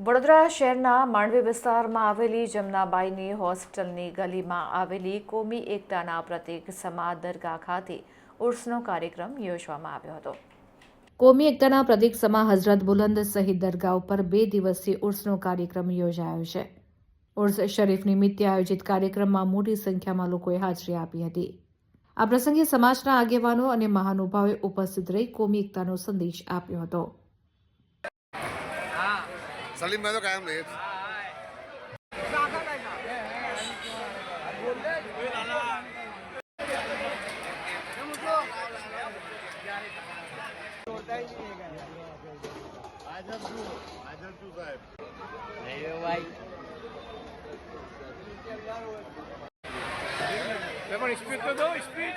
વડોદરા શહેરના માંડવી વિસ્તારમાં આવેલી જમનાબાઈની હોસ્પિટલની ગલીમાં આવેલી કોમી એકતાના પ્રતીક સમા દરગાહ ખાતે ઉર્સનો કાર્યક્રમ યોજવામાં આવ્યો હતો. કોમી એકતાના પ્રતિક સમા હઝરત બુલંદ સહિત દરગાહ ઉપર બે દિવસીય ઉર્સનો કાર્યક્રમ યોજાયો છે. ઉર્સ શરીફ નિમિત્તે આયોજિત કાર્યક્રમમાં મોટી સંખ્યામાં લોકોએ હાજરી આપી હતી. આ પ્રસંગે સમાજના આગેવાનો અને મહાનુભાવોએ ઉપસ્થિત રહી કોમી એકતાનો સંદેશ આપ્યો હતો. સલીમ ભાઈ તો કાયમ રહે. પણ સ્પીડ તો દો સ્પીડ